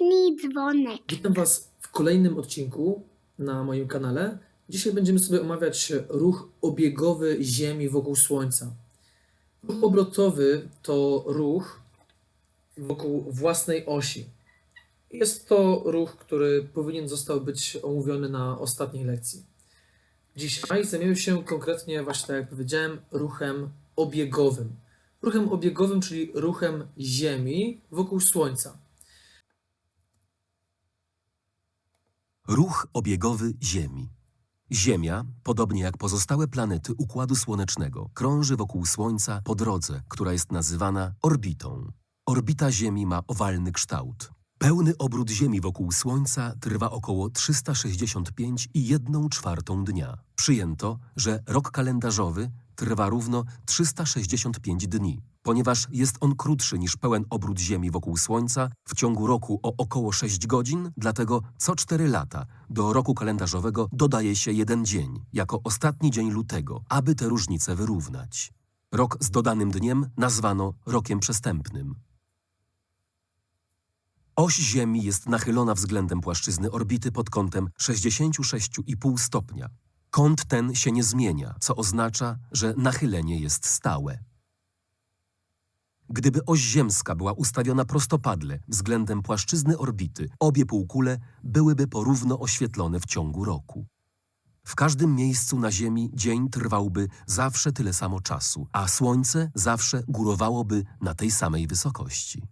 kliknij dzwonek. Witam Was w kolejnym odcinku na moim kanale. Dzisiaj będziemy sobie omawiać ruch obiegowy Ziemi wokół Słońca. Ruch obrotowy to ruch wokół własnej osi. Jest to ruch, który powinien został być omówiony na ostatniej lekcji. Dzisiaj zajmiemy się konkretnie, właśnie tak jak powiedziałem, ruchem obiegowym. Ruchem obiegowym, czyli ruchem Ziemi wokół Słońca. Ruch obiegowy Ziemi. Ziemia, podobnie jak pozostałe planety Układu Słonecznego, krąży wokół Słońca po drodze, która jest nazywana orbitą. Orbita Ziemi ma owalny kształt. Pełny obrót Ziemi wokół Słońca trwa około 365,1 czwartą dnia. Przyjęto, że rok kalendarzowy trwa równo 365 dni. Ponieważ jest on krótszy niż pełen obrót Ziemi wokół Słońca w ciągu roku o około 6 godzin, dlatego co 4 lata do roku kalendarzowego dodaje się jeden dzień, jako ostatni dzień lutego, aby te różnice wyrównać. Rok z dodanym dniem nazwano rokiem przestępnym. Oś Ziemi jest nachylona względem płaszczyzny orbity pod kątem 66,5 stopnia. Kąt ten się nie zmienia, co oznacza, że nachylenie jest stałe. Gdyby oś ziemska była ustawiona prostopadle względem płaszczyzny orbity, obie półkule byłyby porówno oświetlone w ciągu roku. W każdym miejscu na Ziemi dzień trwałby zawsze tyle samo czasu, a Słońce zawsze górowałoby na tej samej wysokości.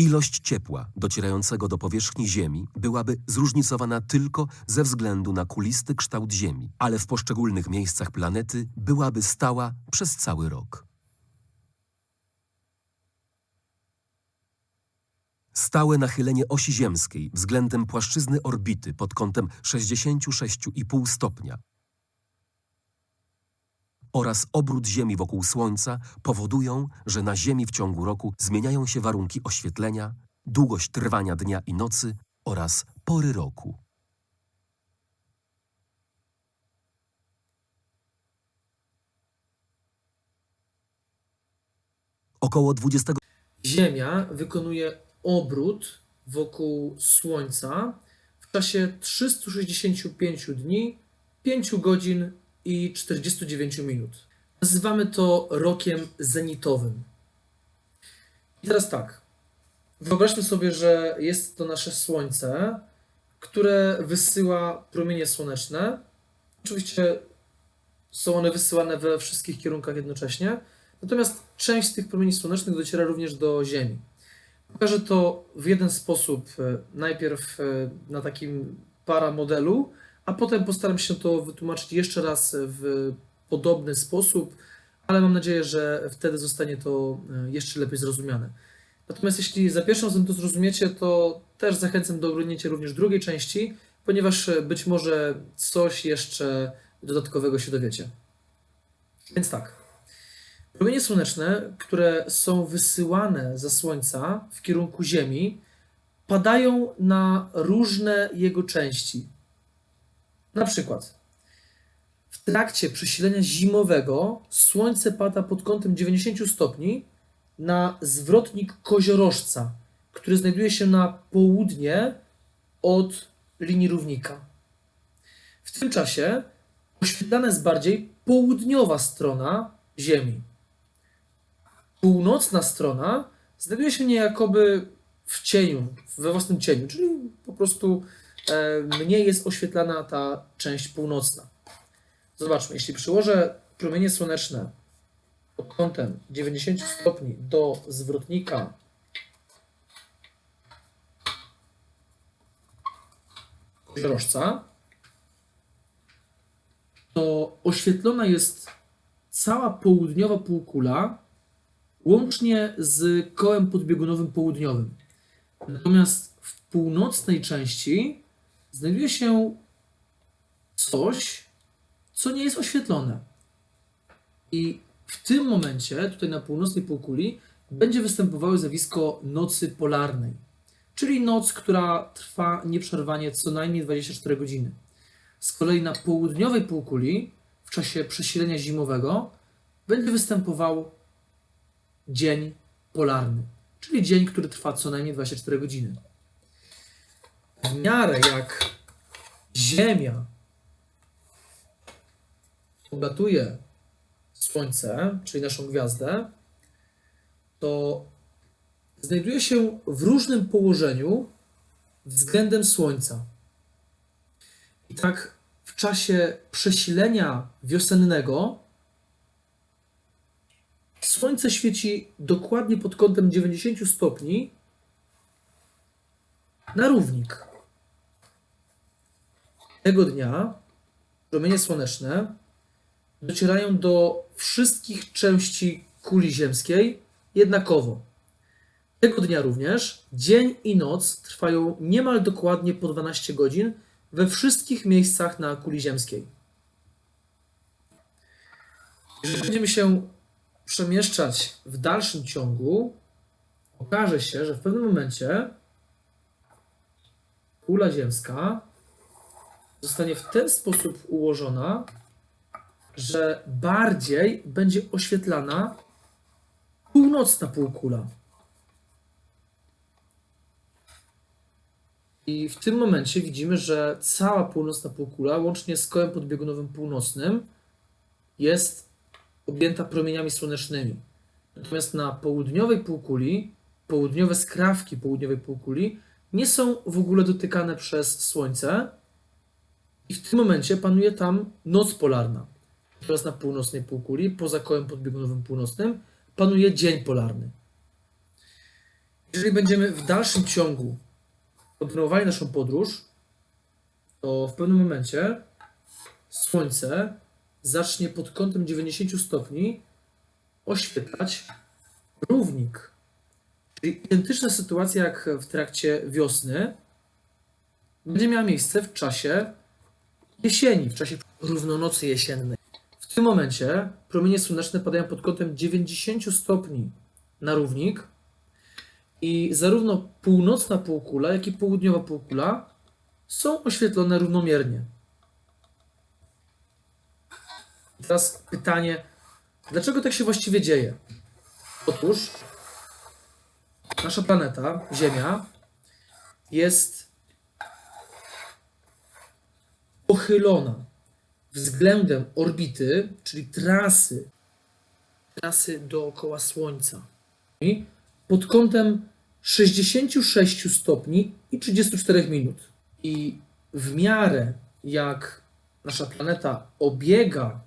Ilość ciepła docierającego do powierzchni Ziemi byłaby zróżnicowana tylko ze względu na kulisty kształt Ziemi, ale w poszczególnych miejscach planety byłaby stała przez cały rok. Stałe nachylenie osi ziemskiej względem płaszczyzny orbity pod kątem 66,5 stopnia oraz obrót Ziemi wokół Słońca powodują, że na Ziemi w ciągu roku zmieniają się warunki oświetlenia, długość trwania dnia i nocy oraz pory roku. Około 20 Ziemia wykonuje obrót wokół Słońca w czasie 365 dni, 5 godzin i 49 minut. Nazywamy to rokiem zenitowym. I teraz tak. Wyobraźmy sobie, że jest to nasze Słońce, które wysyła promienie słoneczne. Oczywiście są one wysyłane we wszystkich kierunkach jednocześnie. Natomiast część z tych promieni słonecznych dociera również do Ziemi. Pokażę to w jeden sposób, e, najpierw e, na takim paramodelu, a potem postaram się to wytłumaczyć jeszcze raz w podobny sposób, ale mam nadzieję, że wtedy zostanie to e, jeszcze lepiej zrozumiane. Natomiast jeśli za pierwszym razem to zrozumiecie, to też zachęcam do oglądnięcia również drugiej części, ponieważ e, być może coś jeszcze dodatkowego się dowiecie. Więc tak. Promienie słoneczne, które są wysyłane ze Słońca w kierunku Ziemi, padają na różne jego części. Na przykład w trakcie przesilenia zimowego Słońce pada pod kątem 90 stopni na zwrotnik koziorożca, który znajduje się na południe od linii równika. W tym czasie oświetlana jest bardziej południowa strona Ziemi. Północna strona znajduje się niejakoby w cieniu, we własnym cieniu, czyli po prostu mniej jest oświetlana ta część północna. Zobaczmy, jeśli przyłożę promienie słoneczne pod kątem 90 stopni do zwrotnika koziorożca, to oświetlona jest cała południowa półkula łącznie z kołem podbiegunowym południowym. Natomiast w północnej części znajduje się coś, co nie jest oświetlone. I w tym momencie, tutaj na północnej półkuli, będzie występowało zjawisko nocy polarnej, czyli noc, która trwa nieprzerwanie co najmniej 24 godziny. Z kolei na południowej półkuli, w czasie przesilenia zimowego, będzie występował dzień polarny, czyli dzień, który trwa co najmniej 24 godziny. W miarę jak Ziemia oblatuje Słońce, czyli naszą gwiazdę, to znajduje się w różnym położeniu względem Słońca. I tak w czasie przesilenia wiosennego Słońce świeci dokładnie pod kątem 90 stopni na równik. Tego dnia promienie słoneczne docierają do wszystkich części kuli ziemskiej jednakowo. Tego dnia również dzień i noc trwają niemal dokładnie po 12 godzin we wszystkich miejscach na kuli ziemskiej. Jeżeli będziemy się przemieszczać w dalszym ciągu, okaże się, że w pewnym momencie kula ziemska zostanie w ten sposób ułożona, że bardziej będzie oświetlana północna półkula. I w tym momencie widzimy, że cała północna półkula, łącznie z kołem podbiegunowym północnym, jest objęta promieniami słonecznymi. Natomiast na południowej półkuli, południowe skrawki południowej półkuli nie są w ogóle dotykane przez Słońce i w tym momencie panuje tam noc polarna. Natomiast na północnej półkuli, poza kołem podbiegunowym północnym, panuje dzień polarny. Jeżeli będziemy w dalszym ciągu kontynuowali naszą podróż, to w pewnym momencie Słońce zacznie pod kątem 90 stopni oświetlać równik. Czyli identyczna sytuacja jak w trakcie wiosny będzie miała miejsce w czasie jesieni, w czasie równonocy jesiennej. W tym momencie promienie słoneczne padają pod kątem 90 stopni na równik i zarówno północna półkula, jak i południowa półkula są oświetlone równomiernie. Teraz pytanie, dlaczego tak się właściwie dzieje? Otóż nasza planeta, Ziemia, jest pochylona względem orbity, czyli trasy, trasy dookoła Słońca, pod kątem 66 stopni i 34 minut. I w miarę jak nasza planeta obiega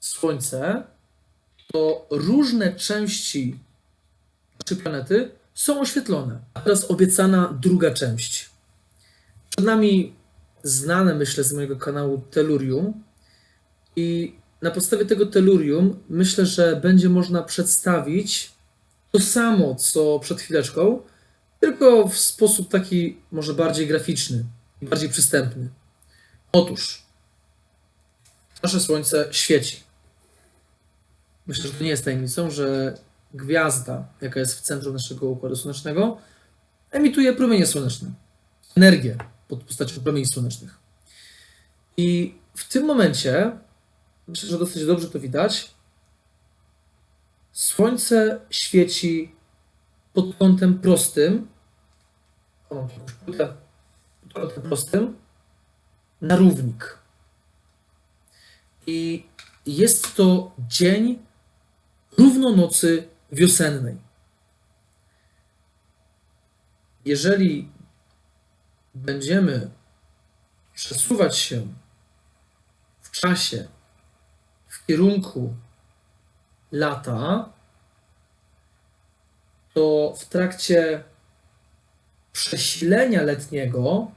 Słońce, to różne części naszej planety są oświetlone. A teraz obiecana druga część. Przed nami znane, myślę, z mojego kanału Tellurium. I na podstawie tego Tellurium myślę, że będzie można przedstawić to samo, co przed chwileczką, tylko w sposób taki może bardziej graficzny i bardziej przystępny. Otóż nasze Słońce świeci. Myślę, że to nie jest tajemnicą, że gwiazda, jaka jest w centrum naszego Układu Słonecznego, emituje promienie słoneczne, energię pod postacią promieni słonecznych. I w tym momencie, myślę, że dosyć dobrze to widać, Słońce świeci pod kątem prostym, pod kątem prostym, na równik. I jest to dzień równonocy wiosennej. Jeżeli będziemy przesuwać się w czasie w kierunku lata, to w trakcie przesilenia letniego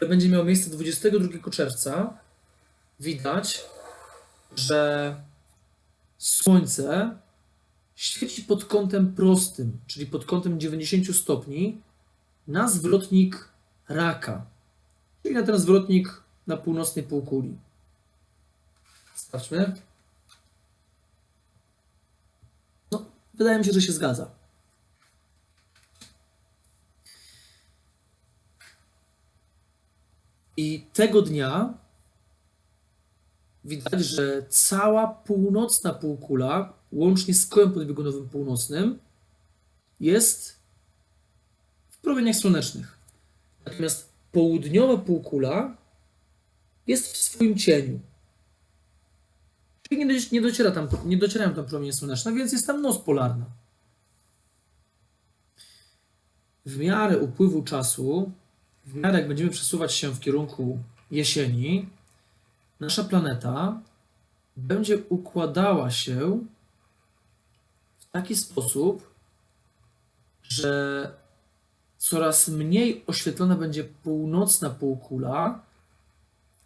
które będzie miało miejsce 22 czerwca, widać, że Słońce świeci pod kątem prostym, czyli pod kątem 90 stopni, na zwrotnik raka, czyli na ten zwrotnik na północnej półkuli. Sprawdźmy. No, wydaje mi się, że się zgadza. I tego dnia widać, że cała północna półkula, łącznie z kołem podbiegunowym północnym, jest w promieniach słonecznych. Natomiast południowa półkula jest w swoim cieniu. Czyli nie, doci- nie, dociera tam, nie docierają tam promienie słoneczne, więc jest tam noc polarna. W miarę upływu czasu, w miarę jak będziemy przesuwać się w kierunku jesieni, nasza planeta będzie układała się w taki sposób, że coraz mniej oświetlona będzie północna półkula,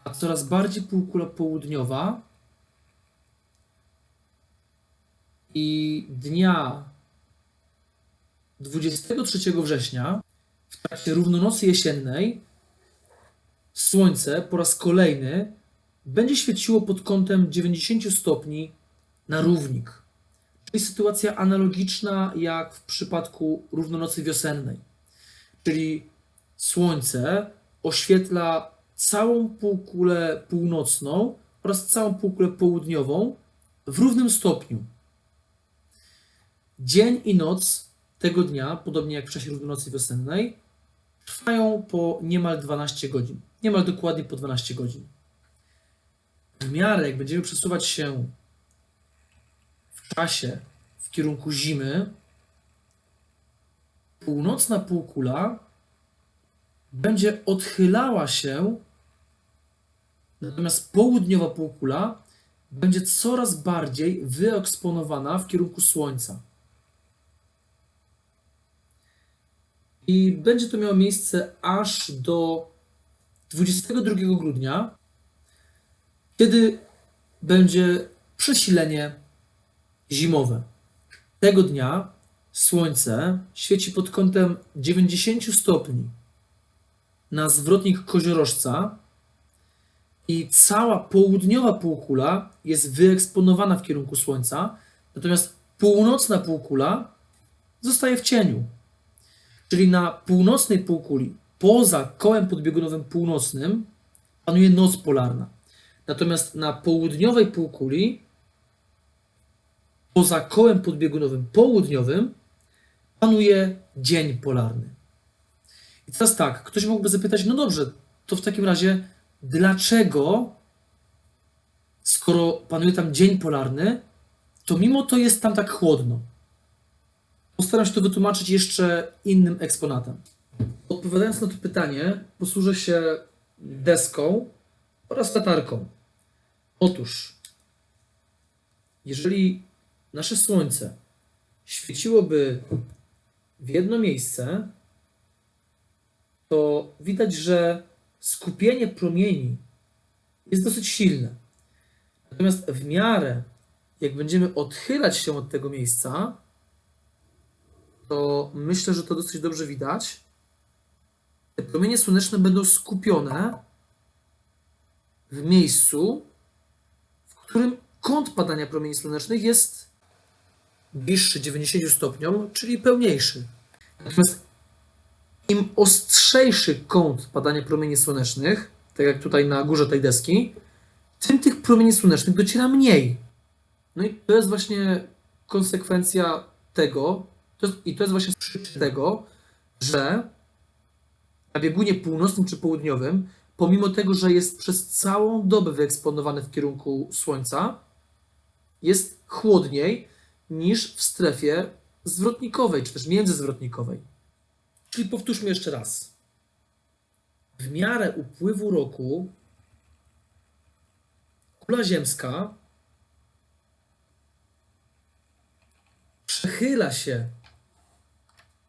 a coraz bardziej półkula południowa. I dnia 23 września, w trakcie równonocy jesiennej, Słońce po raz kolejny będzie świeciło pod kątem 90 stopni na równik. Czyli sytuacja analogiczna jak w przypadku równonocy wiosennej. Czyli Słońce oświetla całą półkulę północną oraz całą półkulę południową w równym stopniu. Dzień i noc tego dnia, podobnie jak w czasie równonocy wiosennej, trwają po niemal 12 godzin. Niemal dokładnie po 12 godzin. W miarę jak będziemy przesuwać się w czasie w kierunku zimy, północna półkula będzie odchylała się, natomiast południowa półkula będzie coraz bardziej wyeksponowana w kierunku Słońca. I będzie to miało miejsce aż do 22 grudnia, kiedy będzie przesilenie zimowe. Tego dnia Słońce świeci pod kątem 90 stopni na zwrotnik koziorożca i cała południowa półkula jest wyeksponowana w kierunku Słońca, natomiast północna półkula zostaje w cieniu. Czyli na północnej półkuli, poza kołem podbiegunowym północnym, panuje noc polarna. Natomiast na południowej półkuli, poza kołem podbiegunowym południowym, panuje dzień polarny. I teraz tak, ktoś mógłby zapytać, no dobrze, to w takim razie dlaczego, skoro panuje tam dzień polarny, to mimo to jest tam tak chłodno? Postaram się to wytłumaczyć jeszcze innym eksponatem. Odpowiadając na to pytanie, posłużę się deską oraz latarką. Otóż, jeżeli nasze Słońce świeciłoby w jedno miejsce, to widać, że skupienie promieni jest dosyć silne. Natomiast w miarę, jak będziemy odchylać się od tego miejsca, to myślę, że to dosyć dobrze widać. Te promienie słoneczne będą skupione w miejscu, w którym kąt padania promieni słonecznych jest bliższy 90 stopniom, czyli pełniejszy. Natomiast im ostrzejszy kąt padania promieni słonecznych, tak jak tutaj na górze tej deski, tym tych promieni słonecznych dociera mniej. No i to jest właśnie konsekwencja tego, to i to jest właśnie przyczyna tego, że na biegunie północnym czy południowym, pomimo tego, że jest przez całą dobę wyeksponowany w kierunku Słońca, jest chłodniej niż w strefie zwrotnikowej, czy też międzyzwrotnikowej. Czyli powtórzmy jeszcze raz. W miarę upływu roku kula ziemska przechyla się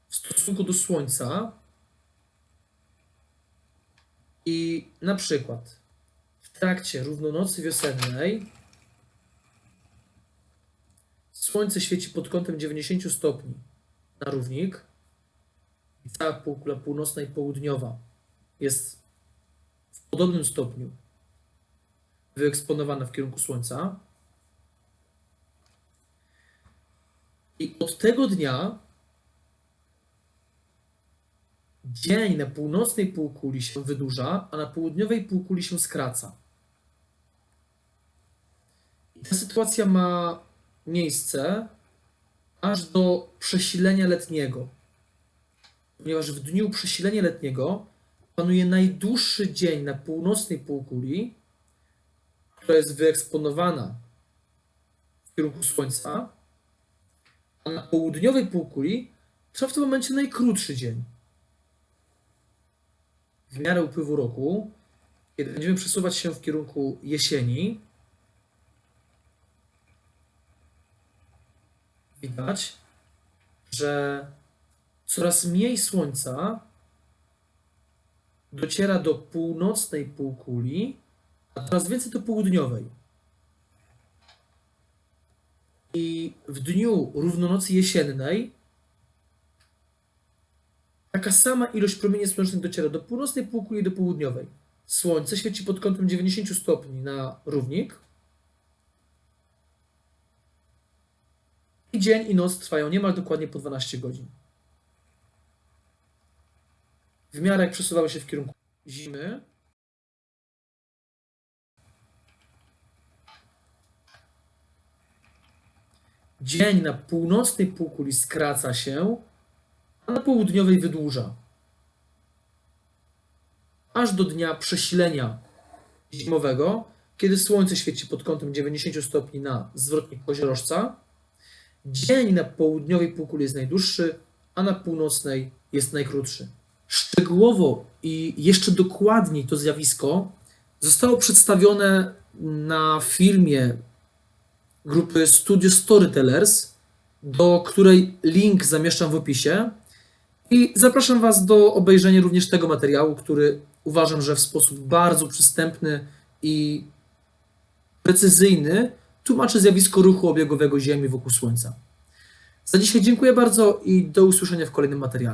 w stosunku do Słońca i na przykład w trakcie równonocy wiosennej Słońce świeci pod kątem 90 stopni na równik i cała półkula północna i południowa jest w podobnym stopniu wyeksponowana w kierunku Słońca. I od tego dnia dzień na północnej półkuli się wydłuża, a na południowej półkuli się skraca. Ta sytuacja ma miejsce aż do przesilenia letniego. Ponieważ w dniu przesilenia letniego panuje najdłuższy dzień na północnej półkuli, która jest wyeksponowana w kierunku Słońca, a na południowej półkuli trwa w tym momencie najkrótszy dzień. W miarę upływu roku, kiedy będziemy przesuwać się w kierunku jesieni, widać, że coraz mniej słońca dociera do północnej półkuli, a coraz więcej do południowej. I w dniu równonocy jesiennej taka sama ilość promieni słonecznych dociera do północnej półkuli i do południowej. Słońce świeci pod kątem 90 stopni na równik. I dzień i noc trwają niemal dokładnie po 12 godzin. W miarę jak przesuwały się w kierunku zimy, dzień na północnej półkuli skraca się, a na południowej wydłuża. Aż do dnia przesilenia zimowego, kiedy słońce świeci pod kątem 90 stopni na zwrotnik koziorożca, dzień na południowej półkuli jest najdłuższy, a na północnej jest najkrótszy. Szczegółowo i jeszcze dokładniej to zjawisko zostało przedstawione na filmie grupy Studio Storytellers, do której link zamieszczam w opisie. I zapraszam Was do obejrzenia również tego materiału, który uważam, że w sposób bardzo przystępny i precyzyjny tłumaczy zjawisko ruchu obiegowego Ziemi wokół Słońca. Za dzisiaj dziękuję bardzo i do usłyszenia w kolejnym materiale.